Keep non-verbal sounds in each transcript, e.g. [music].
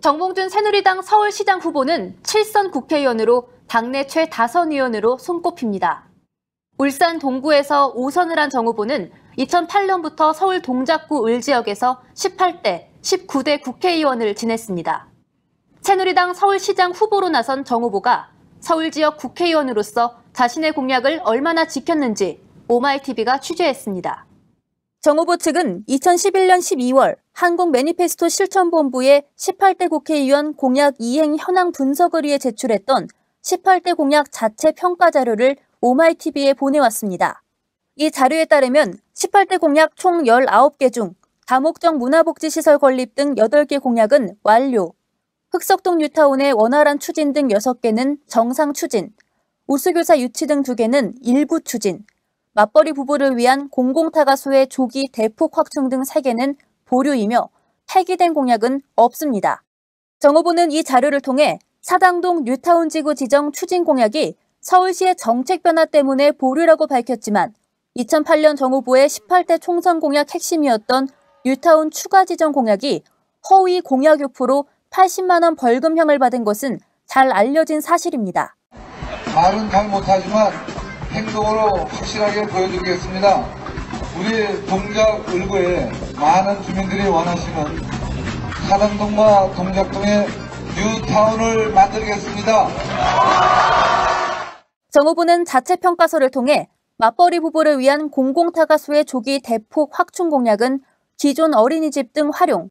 정봉준 새누리당 서울시장 후보는 7선 국회의원으로 당내 최다선 의원으로 손꼽힙니다. 울산 동구에서 5선을 한 정 후보는 2008년부터 서울 동작구 을 지역에서 18대, 19대 국회의원을 지냈습니다. 새누리당 서울시장 후보로 나선 정 후보가 서울 지역 국회의원으로서 자신의 공약을 얼마나 지켰는지 오마이TV가 취재했습니다. 정 후보 측은 2011년 12월 한국 매니페스토 실천본부에 18대 국회의원 공약 이행 현황 분석을 위해 제출했던 18대 공약 자체 평가 자료를 오마이TV에 보내왔습니다. 이 자료에 따르면 18대 공약 총 19개 중 다목적 문화복지시설 건립 등 8개 공약은 완료, 흑석동 뉴타운의 원활한 추진 등 6개는 정상 추진, 우수교사 유치 등 2개는 일부 추진, 맞벌이 부부를 위한 공공타가소의 조기 대폭 확충 등 3개는 보류이며 폐기된 공약은 없습니다. 정 후보는 이 자료를 통해 사당동 뉴타운 지구 지정 추진 공약이 서울시의 정책 변화 때문에 보류라고 밝혔지만 2008년 정 후보의 18대 총선 공약 핵심이었던 뉴타운 추가 지정 공약이 허위 공약 유포로 80만 원 벌금형을 받은 것은 잘 알려진 사실입니다. 말은 잘 못하지만 행동으로 확실하게 보여드리겠습니다. 우리 동작 을구에 많은 주민들이 원하시는 사당동과 동작동의 뉴타운을 만들겠습니다. 정 후보는 자체 평가서를 통해 맞벌이 부부를 위한 공공타가수의 조기 대폭 확충 공약은 기존 어린이집 등 활용,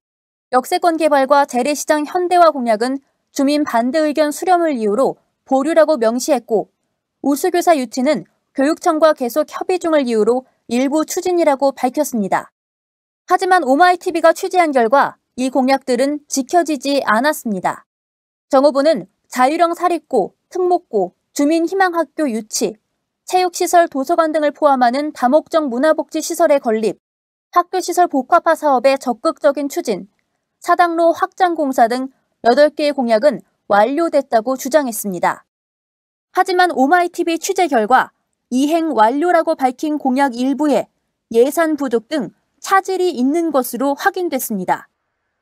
역세권 개발과 재래시장 현대화 공약은 주민 반대 의견 수렴을 이유로 보류라고 명시했고 우수교사 유치는 교육청과 계속 협의 중을 이유로 일부 추진이라고 밝혔습니다. 하지만 오마이TV가 취재한 결과 이 공약들은 지켜지지 않았습니다. 정 후보는 자유령 사립고, 특목고, 주민희망학교 유치, 체육시설 도서관 등을 포함하는 다목적 문화복지시설의 건립, 학교시설 복합화 사업의 적극적인 추진, 사당로 확장 공사 등 8개의 공약은 완료됐다고 주장했습니다. 하지만 오마이TV 취재 결과 이행 완료라고 밝힌 공약 일부에 예산 부족 등 차질이 있는 것으로 확인됐습니다.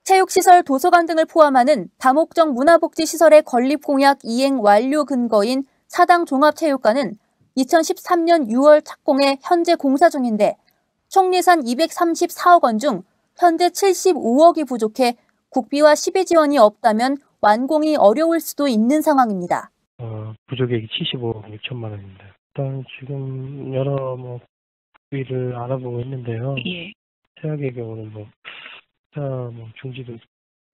체육시설, 도서관 등을 포함하는 다목적 문화복지시설의 건립 공약 이행 완료 근거인 사당 종합체육관은 2013년 6월 착공해 현재 공사 중인데 총 예산 234억 원 중 현재 75억이 부족해 국비와 시비 지원이 없다면 완공이 어려울 수도 있는 상황입니다. 어, 부족액이 75억 6천만 원입니다. 일단 지금 여러 뭐 국비를 알아보고 있는데요. 예. 최악의 경우는 뭐, 자, 뭐 중지도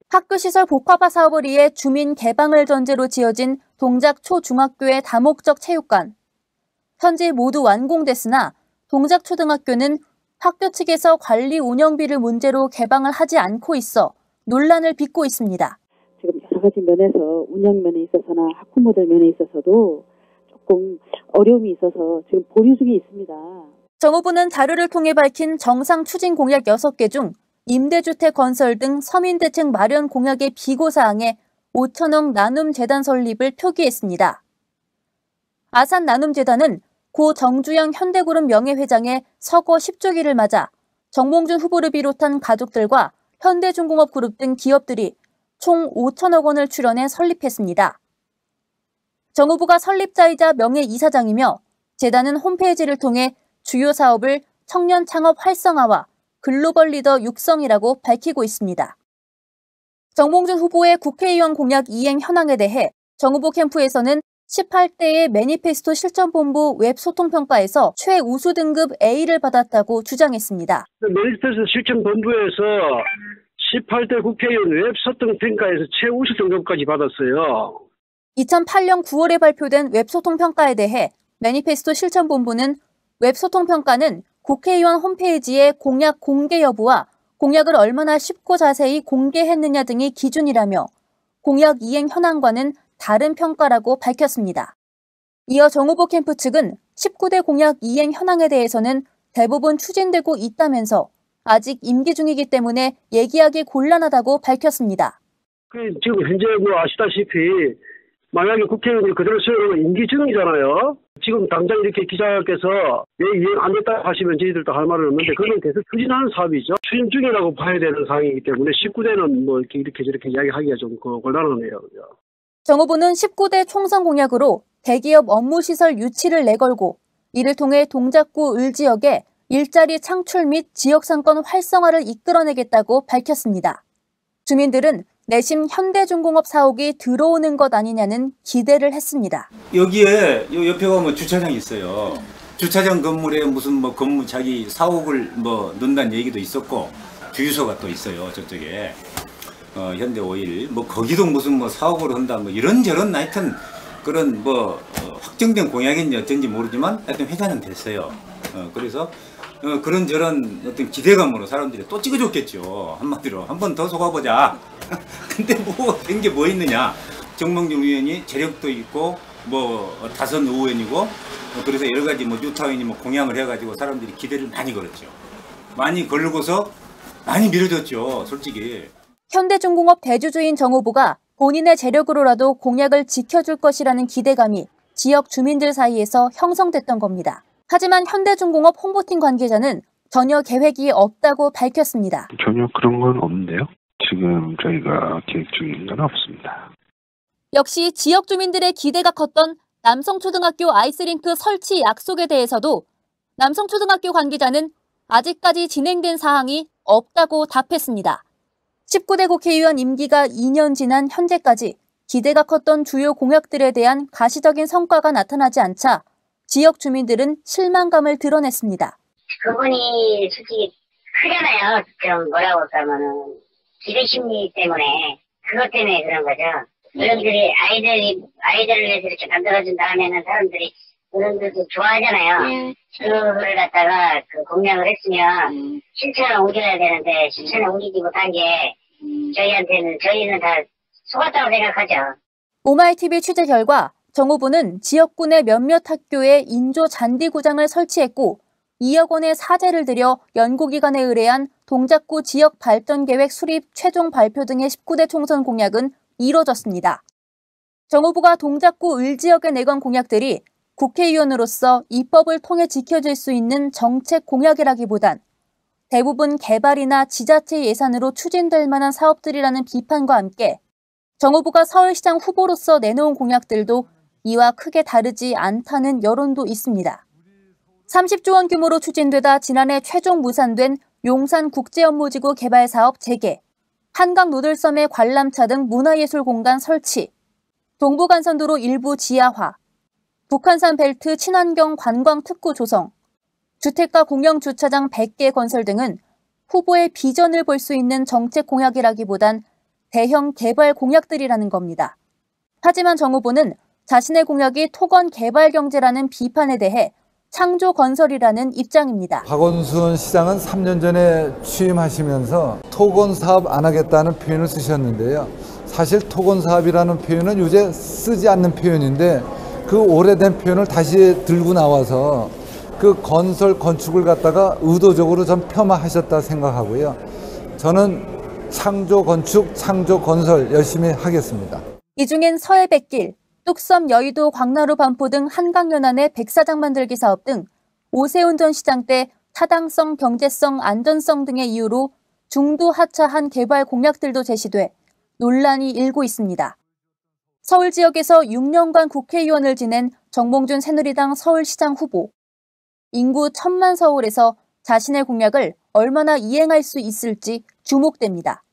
학교시설 복합화 사업을 위해 주민 개방을 전제로 지어진 동작 초중학교의 다목적 체육관. 현재 모두 완공됐으나 동작 초등학교는 학교 측에서 관리 운영비를 문제로 개방을 하지 않고 있어 논란을 빚고 있습니다. 가지 면에서 운영 면에 있어서나 학부모들 면에 있어서도 조금 어려움이 있어서 지금 보류 중에 있습니다. 정 후보는 자료를 통해 밝힌 정상 추진 공약 6개 중 임대주택 건설 등 서민대책 마련 공약의 비고사항에 5천억 나눔재단 설립을 표기했습니다. 아산 나눔재단은 고 정주영 현대그룹 명예회장의 서거 10주기를 맞아 정몽준 후보를 비롯한 가족들과 현대중공업 그룹 등 기업들이 총 5천억 원을 출연해 설립했습니다. 정 후보가 설립자이자 명예 이사장이며 재단은 홈페이지를 통해 주요 사업을 청년 창업 활성화와 글로벌 리더 육성이라고 밝히고 있습니다. 정봉준 후보의 국회의원 공약 이행 현황에 대해 정 후보 캠프에서는 18대의 매니페스토 실전본부 웹 소통평가에서 최우수 등급 A를 받았다고 주장했습니다. 매니페스토 실전본부에서 18대 국회의원 웹소통평가에서 최우수 등급까지 받았어요. 2008년 9월에 발표된 웹소통 평가에 대해 매니페스토 실천본부는 웹소통 평가는 국회의원 홈페이지의 공약 공개 여부와 공약을 얼마나 쉽고 자세히 공개했느냐 등이 기준이라며 공약 이행 현황과는 다른 평가라고 밝혔습니다. 이어 정 후보 캠프 측은 19대 공약 이행 현황에 대해서는 대부분 추진되고 있다면서 아직 임기 중이기 때문에 얘기하기 곤란하다고 밝혔습니다. 그 지금 현재 뭐 아시다시피 만약에 국회의원이 그대로 세우면 임기 중이잖아요. 지금 당장 이렇게 기자께서 왜 이행 안 됐다 하시면 저희들도 할 말은 없는데 그건 계속 추진하는 사업이죠. 추진 중이라고 봐야 되는 상황이기 때문에 19대는 뭐 이렇게 이렇게 저렇게 이야기하기가 좀 그, 곤란하네요. 정 후보는 19대 총선 공약으로 대기업 업무시설 유치를 내걸고 이를 통해 동작구 을 지역에 일자리 창출 및 지역상권 활성화를 이끌어내겠다고 밝혔습니다. 주민들은 내심 현대중공업 사옥이 들어오는 것 아니냐는 기대를 했습니다. 여기에 요 옆에 가면 주차장이 있어요. 주차장 건물에 무슨 뭐 건물 자기 사옥을 뭐 넣는다는 얘기도 있었고 주유소가 또 있어요 저쪽에 어, 현대 오일 뭐 거기도 무슨 뭐 사옥을 한다 뭐 이런저런 하여튼 그런 뭐 어, 확정된 공약인지 어쩐지 모르지만 하여튼 회자는 됐어요. 어, 그래서 어, 그런 저런 어떤 기대감으로 사람들이 또 찍어줬겠죠 한마디로 한 번 더 속아보자. [laughs] 근데 뭐 된 게 뭐 있느냐? 정몽준 의원이 재력도 있고 뭐 어, 다선 의원이고 어, 그래서 여러 가지 뭐 뉴타운이 뭐 공약을 해가지고 사람들이 기대를 많이 걸었죠. 많이 걸고서 많이 밀어줬죠, 솔직히. 현대중공업 대주주인 정 후보가 본인의 재력으로라도 공약을 지켜줄 것이라는 기대감이 지역 주민들 사이에서 형성됐던 겁니다. 하지만 현대중공업 홍보팀 관계자는 전혀 계획이 없다고 밝혔습니다. 전혀 그런 건 없는데요. 지금 저희가 계획 중인 건 없습니다. 역시 지역 주민들의 기대가 컸던 남성초등학교 아이스링크 설치 약속에 대해서도 남성초등학교 관계자는 아직까지 진행된 사항이 없다고 답했습니다. 19대 국회의원 임기가 2년 지난 현재까지 기대가 컸던 주요 공약들에 대한 가시적인 성과가 나타나지 않자 지역 주민들은 실망감을 드러냈습니다. 그분이 솔직히 크잖아요. 좀 뭐라고 할까면은 기대 심리 때문에 그것 때문에 그런 거죠. 어른들이 아이들이 아이들을 위해서 이렇게 만들어준다 하면은 사람들이 어른들도 좋아하잖아요. 그거를 갖다가 그 공약을 했으면 실천을 옮겨야 되는데 실천을 옮기지 못한 게 저희한테는 저희는 다 속았다고 생각하죠. 오마이TV 취재 결과 정 후보는 지역군의 몇몇 학교에 인조 잔디구장을 설치했고 2억 원의 사재를 들여 연구기관에 의뢰한 동작구 지역 발전 계획 수립 최종 발표 등의 19대 총선 공약은 이뤄졌습니다. 정 후보가 동작구 을 지역에 내건 공약들이 국회의원으로서 입법을 통해 지켜질 수 있는 정책 공약이라기보단 대부분 개발이나 지자체 예산으로 추진될 만한 사업들이라는 비판과 함께 정 후보가 서울시장 후보로서 내놓은 공약들도 이와 크게 다르지 않다는 여론도 있습니다. 30조 원 규모로 추진되다 지난해 최종 무산된 용산 국제업무지구 개발 사업 재개, 한강 노들섬의 관람차 등 문화예술 공간 설치, 동부간선도로 일부 지하화, 북한산 벨트 친환경 관광 특구 조성, 주택가 공영 주차장 100개 건설 등은 후보의 비전을 볼 수 있는 정책 공약이라기보단 대형 개발 공약들이라는 겁니다. 하지만 정 후보는 자신의 공약이 토건 개발 경제라는 비판에 대해 창조 건설이라는 입장입니다. 박원순 시장은 3년 전에 취임하시면서 토건 사업 안 하겠다는 표현을 쓰셨는데요. 사실 토건 사업이라는 표현은 요새 쓰지 않는 표현인데 그 오래된 표현을 다시 들고 나와서 그 건설 건축을 갖다가 의도적으로 좀 폄하하셨다 생각하고요. 저는 창조 건축, 창조 건설 열심히 하겠습니다. 이 중엔 서해백길, 뚝섬 여의도 광나루 반포 등 한강 연안의 백사장 만들기 사업 등 오세훈 전 시장 때 타당성, 경제성, 안전성 등의 이유로 중도 하차한 개발 공약들도 제시돼 논란이 일고 있습니다. 서울 지역에서 6년간 국회의원을 지낸 정봉준 새누리당 서울시장 후보. 인구 천만 서울에서 자신의 공약을 얼마나 이행할 수 있을지 주목됩니다.